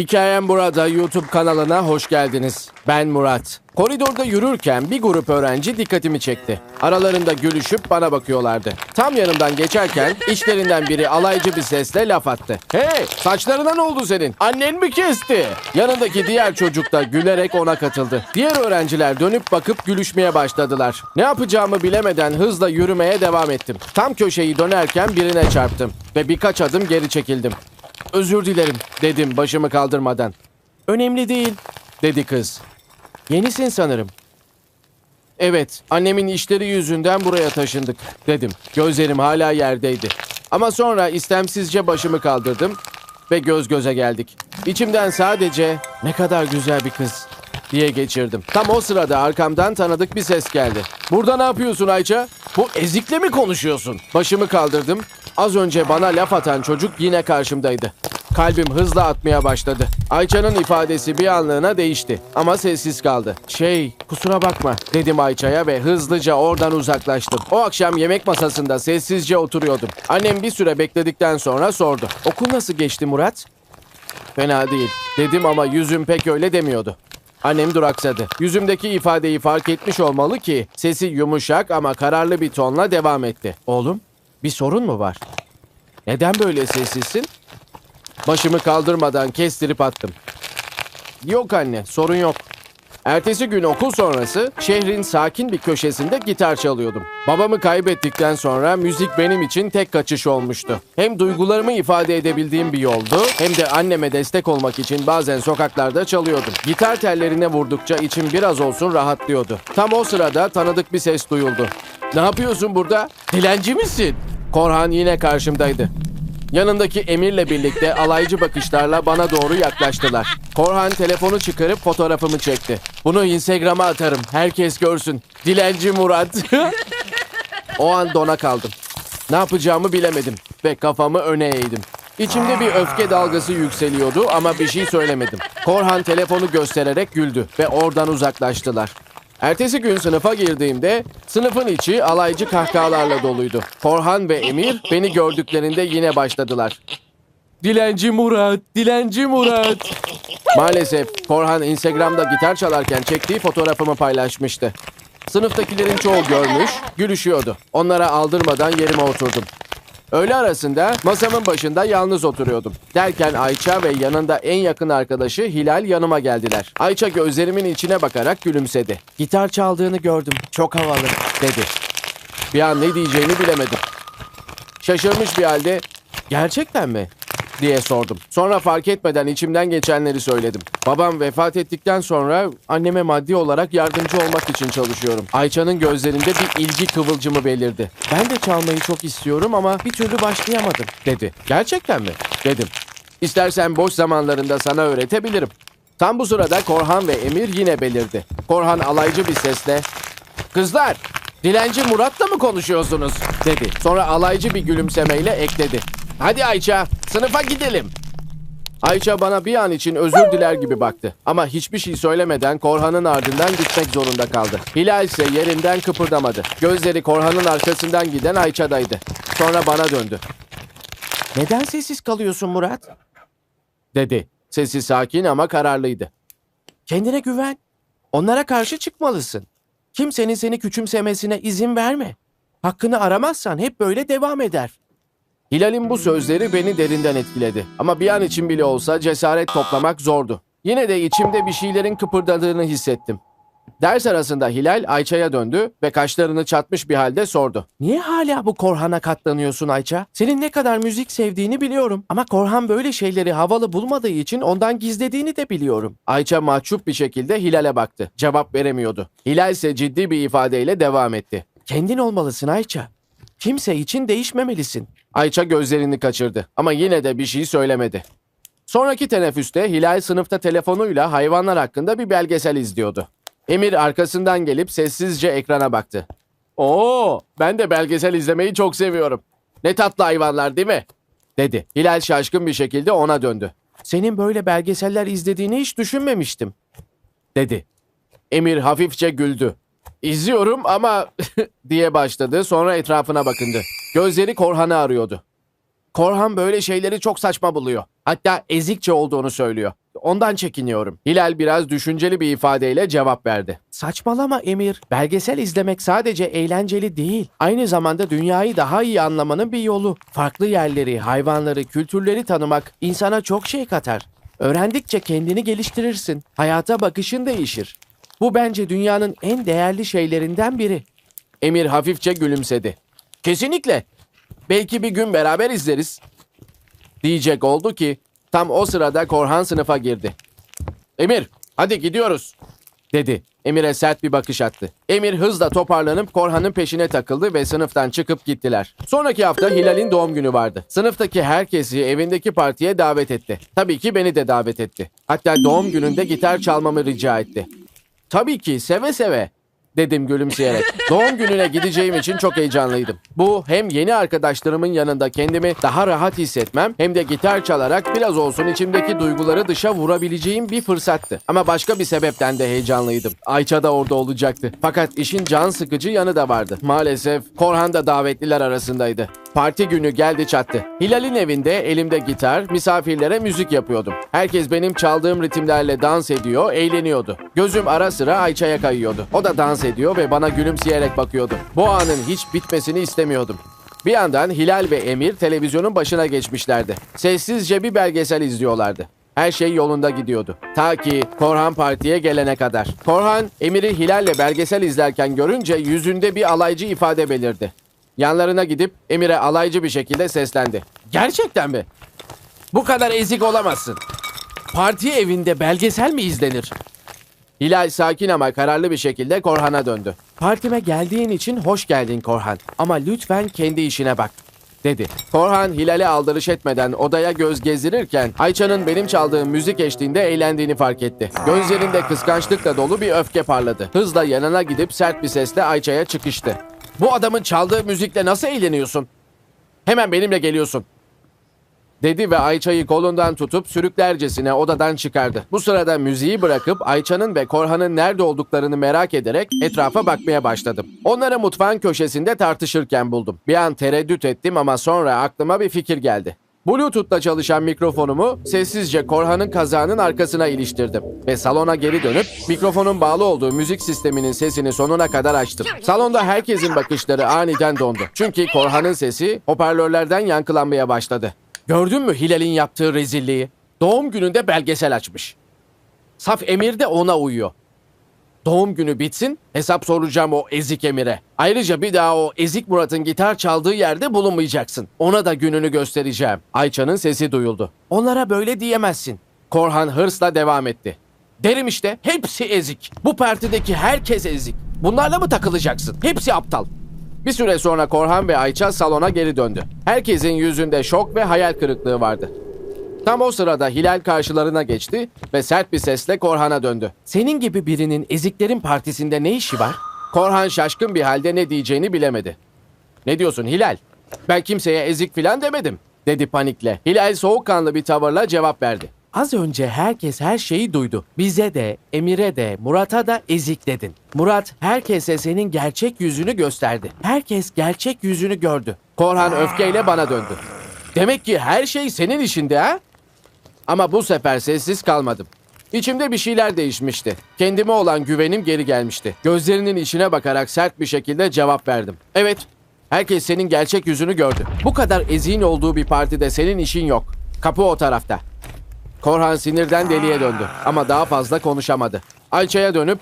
Hikayem burada YouTube kanalına hoş geldiniz. Ben Murat. Koridorda yürürken bir grup öğrenci dikkatimi çekti. Aralarında gülüşüp bana bakıyorlardı. Tam yanımdan geçerken içlerinden biri alaycı bir sesle laf attı. Hey saçlarına ne oldu senin? Annen mi kesti? Yanındaki diğer çocuk da gülerek ona katıldı. Diğer öğrenciler dönüp bakıp gülüşmeye başladılar. Ne yapacağımı bilemeden hızla yürümeye devam ettim. Tam köşeyi dönerken birine çarptım ve birkaç adım geri çekildim. Özür dilerim dedim başımı kaldırmadan. Önemli değil dedi kız. Yenisin sanırım. Evet, annemin işleri yüzünden buraya taşındık dedim. Gözlerim hala yerdeydi. Ama sonra istemsizce başımı kaldırdım ve göz göze geldik. İçimden sadece ne kadar güzel bir kız diye geçirdim. Tam o sırada arkamdan tanıdık bir ses geldi. Burada ne yapıyorsun Ayça? Bu ezikle mi konuşuyorsun? Başımı kaldırdım. Az önce bana laf atan çocuk yine karşımdaydı. Kalbim hızla atmaya başladı. Ayça'nın ifadesi bir anlığına değişti ama sessiz kaldı. Şey, kusura bakma dedim Ayça'ya ve hızlıca oradan uzaklaştım. O akşam yemek masasında sessizce oturuyordum. Annem bir süre bekledikten sonra sordu. Okul nasıl geçti Murat? Fena değil dedim ama yüzüm pek öyle demiyordu. Annem duraksadı. Yüzümdeki ifadeyi fark etmiş olmalı ki sesi yumuşak ama kararlı bir tonla devam etti. Oğlum, bir sorun mu var? Neden böyle sessizsin? Başımı kaldırmadan kestirip attım. Yok anne, sorun yok. Ertesi gün okul sonrası şehrin sakin bir köşesinde gitar çalıyordum. Babamı kaybettikten sonra müzik benim için tek kaçış olmuştu. Hem duygularımı ifade edebildiğim bir yoldu hem de anneme destek olmak için bazen sokaklarda çalıyordum. Gitar tellerine vurdukça içim biraz olsun rahatlıyordu. Tam o sırada tanıdık bir ses duyuldu. Ne yapıyorsun burada? Dilenci misin? Korhan yine karşımdaydı. Yanındaki Emir'le birlikte alaycı bakışlarla bana doğru yaklaştılar. Korhan telefonu çıkarıp fotoğrafımı çekti. Bunu Instagram'a atarım. Herkes görsün. Dilenci Murat. o an dona kaldım. Ne yapacağımı bilemedim ve kafamı öne eğdim. İçimde bir öfke dalgası yükseliyordu ama bir şey söylemedim. Korhan telefonu göstererek güldü ve oradan uzaklaştılar. Ertesi gün sınıfa girdiğimde sınıfın içi alaycı kahkahalarla doluydu. Korhan ve Emir beni gördüklerinde yine başladılar. Dilenci Murat, Dilenci Murat. Maalesef Korhan Instagram'da gitar çalarken çektiği fotoğrafımı paylaşmıştı. Sınıftakilerin çoğu görmüş, gülüşüyordu. Onlara aldırmadan yerime oturdum. Öğle arasında masamın başında yalnız oturuyordum. Derken Ayça ve yanında en yakın arkadaşı Hilal yanıma geldiler. Ayça gözlerimin içine bakarak gülümsedi. Gitar çaldığını gördüm. Çok havalı dedi. Bir an ne diyeceğimi bilemedim. Şaşırmış bir halde gerçekten mi? Diye sordum. Sonra fark etmeden içimden geçenleri söyledim. Babam vefat ettikten sonra anneme maddi olarak yardımcı olmak için çalışıyorum. Ayça'nın gözlerinde bir ilgi kıvılcımı belirdi. Ben de çalmayı çok istiyorum ama bir türlü başlayamadım dedi. Gerçekten mi? dedim. İstersen boş zamanlarında sana öğretebilirim. Tam bu sırada Korhan ve Emir yine belirdi. Korhan alaycı bir sesle Kızlar, dilenci Murat'la mı konuşuyorsunuz? dedi. Sonra alaycı bir gülümsemeyle ekledi. Hadi Ayça, sınıfa gidelim. Ayça bana bir an için özür diler gibi baktı. Ama hiçbir şey söylemeden Korhan'ın ardından gitmek zorunda kaldı. Hilal ise yerinden kıpırdamadı. Gözleri Korhan'ın arkasından giden Ayça'daydı. Sonra bana döndü. Neden sessiz kalıyorsun Murat? Dedi. Sesi sakin ama kararlıydı. Kendine güven. Onlara karşı çıkmalısın. Kimsenin seni küçümsemesine izin verme. Hakkını aramazsan hep böyle devam eder. Hilal'in bu sözleri beni derinden etkiledi. Ama bir an için bile olsa cesaret toplamak zordu. Yine de içimde bir şeylerin kıpırdadığını hissettim. Ders arasında Hilal Ayça'ya döndü ve kaşlarını çatmış bir halde sordu. Niye hala bu Korhan'a katlanıyorsun Ayça? Senin ne kadar müzik sevdiğini biliyorum. Ama Korhan böyle şeyleri havalı bulmadığı için ondan gizlediğini de biliyorum. Ayça mahcup bir şekilde Hilal'e baktı. Cevap veremiyordu. Hilal ise ciddi bir ifadeyle devam etti. Kendin olmalısın Ayça. Kimse için değişmemelisin. Ayça gözlerini kaçırdı ama yine de bir şey söylemedi. Sonraki teneffüste Hilal sınıfta telefonuyla hayvanlar hakkında bir belgesel izliyordu. Emir arkasından gelip sessizce ekrana baktı. Oo, ben de belgesel izlemeyi çok seviyorum. Ne tatlı hayvanlar değil mi? dedi. Hilal şaşkın bir şekilde ona döndü. Senin böyle belgeseller izlediğini hiç düşünmemiştim. dedi. Emir hafifçe güldü. İzliyorum ama diye başladı sonra etrafına bakındı. Gözleri Korhan'ı arıyordu. Korhan böyle şeyleri çok saçma buluyor. Hatta ezikçe olduğunu söylüyor. ondan çekiniyorum. Hilal biraz düşünceli bir ifadeyle cevap verdi. Saçmalama Emir. Belgesel izlemek sadece eğlenceli değil. Aynı zamanda dünyayı daha iyi anlamanın bir yolu. Farklı yerleri, hayvanları, kültürleri tanımak insana çok şey katar. Öğrendikçe kendini geliştirirsin. Hayata bakışın değişir. Bu bence dünyanın en değerli şeylerinden biri. Emir hafifçe gülümsedi. Kesinlikle. Belki bir gün beraber izleriz. Diyecek oldu ki tam o sırada Korhan sınıfa girdi. Emir hadi gidiyoruz dedi. Emir'e sert bir bakış attı. Emir hızla toparlanıp Korhan'ın peşine takıldı ve sınıftan çıkıp gittiler. Sonraki hafta Hilal'in doğum günü vardı. Sınıftaki herkesi evindeki partiye davet etti. Tabii ki beni de davet etti. Hatta doğum gününde gitar çalmamı rica etti. Tabii ki seve seve dedim gülümseyerek. Doğum gününe gideceğim için çok heyecanlıydım. Bu hem yeni arkadaşlarımın yanında kendimi daha rahat hissetmem hem de gitar çalarak biraz olsun içimdeki duyguları dışa vurabileceğim bir fırsattı. Ama başka bir sebepten de heyecanlıydım. Ayça da orada olacaktı. Fakat işin can sıkıcı yanı da vardı. Maalesef Korhan da davetliler arasındaydı. Parti günü geldi çattı. Hilal'in evinde elimde gitar, misafirlere müzik yapıyordum. Herkes benim çaldığım ritimlerle dans ediyor, eğleniyordu. Gözüm ara sıra Ayça'ya kayıyordu. O da dans ediyor ve bana gülümseyerek bakıyordu. Bu anın hiç bitmesini istemiyordum. Bir yandan Hilal ve Emir televizyonun başına geçmişlerdi. Sessizce bir belgesel izliyorlardı. Her şey yolunda gidiyordu. Ta ki Korhan partiye gelene kadar. Korhan, Emir'i Hilal'le belgesel izlerken görünce yüzünde bir alaycı ifade belirdi. Yanlarına gidip Emir'e alaycı bir şekilde seslendi. Gerçekten mi? Bu kadar ezik olamazsın. Parti evinde belgesel mi izlenir? Hilal sakin ama kararlı bir şekilde Korhan'a döndü. Partime geldiğin için hoş geldin Korhan. Ama lütfen kendi işine bak dedi. Korhan Hilal'e aldırış etmeden odaya göz gezdirirken Ayça'nın benim çaldığım müzik eşliğinde eğlendiğini fark etti. Gözlerinde kıskançlıkla dolu bir öfke parladı. Hızla yanına gidip sert bir sesle Ayça'ya çıkıştı. Bu adamın çaldığı müzikle nasıl eğleniyorsun? Hemen benimle geliyorsun. Dedi ve Ayça'yı kolundan tutup sürüklercesine odadan çıkardı. Bu sırada müziği bırakıp Ayça'nın ve Korhan'ın nerede olduklarını merak ederek etrafa bakmaya başladım. Onları mutfağın köşesinde tartışırken buldum. Bir an tereddüt ettim ama sonra aklıma bir fikir geldi. Bluetooth'la çalışan mikrofonumu sessizce Korhan'ın kazağının arkasına iliştirdim ve salona geri dönüp mikrofonun bağlı olduğu müzik sisteminin sesini sonuna kadar açtım. Salonda herkesin bakışları aniden dondu. Çünkü Korhan'ın sesi hoparlörlerden yankılanmaya başladı. Gördün mü Hilal'in yaptığı rezilliği? Doğum gününde belgesel açmış. Saf Emir de ona uyuyor. Doğum günü bitsin hesap soracağım o ezik Emir'e. Ayrıca bir daha o ezik Murat'ın gitar çaldığı yerde bulunmayacaksın. Ona da gününü göstereceğim. Ayça'nın sesi duyuldu. Onlara böyle diyemezsin. Korhan hırsla devam etti. Derim işte hepsi ezik. Bu partideki herkes ezik. Bunlarla mı takılacaksın? Hepsi aptal. Bir süre sonra Korhan ve Ayça salona geri döndü. Herkesin yüzünde şok ve hayal kırıklığı vardı. Tam o sırada Hilal karşılarına geçti ve sert bir sesle Korhan'a döndü. Senin gibi birinin eziklerin partisinde ne işi var? Korhan şaşkın bir halde ne diyeceğini bilemedi. Ne diyorsun Hilal? Ben kimseye ezik filan demedim, dedi panikle. Hilal soğukkanlı bir tavırla cevap verdi. Az önce herkes her şeyi duydu. Bize de, Emir'e de, Murat'a da ezik dedin. Murat herkese senin gerçek yüzünü gösterdi. Herkes gerçek yüzünü gördü. Korhan öfkeyle bana döndü. Demek ki her şey senin işinde ha? Ama bu sefer sessiz kalmadım. İçimde bir şeyler değişmişti. Kendime olan güvenim geri gelmişti. Gözlerinin içine bakarak sert bir şekilde cevap verdim. Evet, herkes senin gerçek yüzünü gördü. Bu kadar eziğin olduğu bir partide senin işin yok. Kapı o tarafta. Korhan sinirden deliye döndü ama daha fazla konuşamadı. Ayça'ya dönüp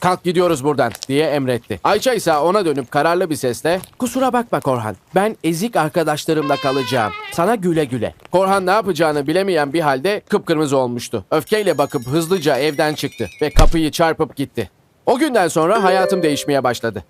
kalk gidiyoruz buradan diye emretti. Ayça ise ona dönüp kararlı bir sesle kusura bakma Korhan ben ezik arkadaşlarımla kalacağım. Sana güle güle. Korhan ne yapacağını bilemeyen bir halde kıpkırmızı olmuştu. Öfkeyle bakıp hızlıca evden çıktı ve kapıyı çarpıp gitti. O günden sonra hayatım değişmeye başladı.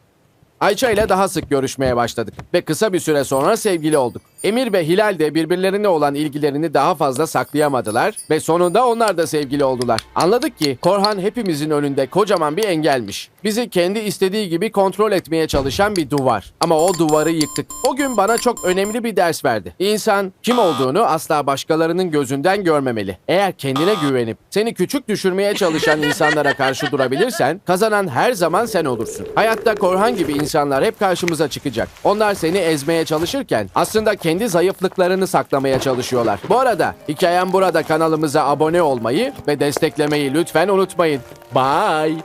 Ayça ile daha sık görüşmeye başladık ve kısa bir süre sonra sevgili olduk. Emir ve Hilal de birbirlerine olan ilgilerini daha fazla saklayamadılar ve sonunda onlar da sevgili oldular. Anladık ki Korhan hepimizin önünde kocaman bir engelmiş. Bizi kendi istediği gibi kontrol etmeye çalışan bir duvar. Ama o duvarı yıktık. O gün bana çok önemli bir ders verdi. İnsan kim olduğunu asla başkalarının gözünden görmemeli. Eğer kendine güvenip seni küçük düşürmeye çalışan insanlara karşı durabilirsen kazanan her zaman sen olursun. Hayatta Korhan gibi insanlar hep karşımıza çıkacak. Onlar seni ezmeye çalışırken aslında kendi zayıflıklarını saklamaya çalışıyorlar. Bu arada hikayem burada kanalımıza abone olmayı ve desteklemeyi lütfen unutmayın. Bye.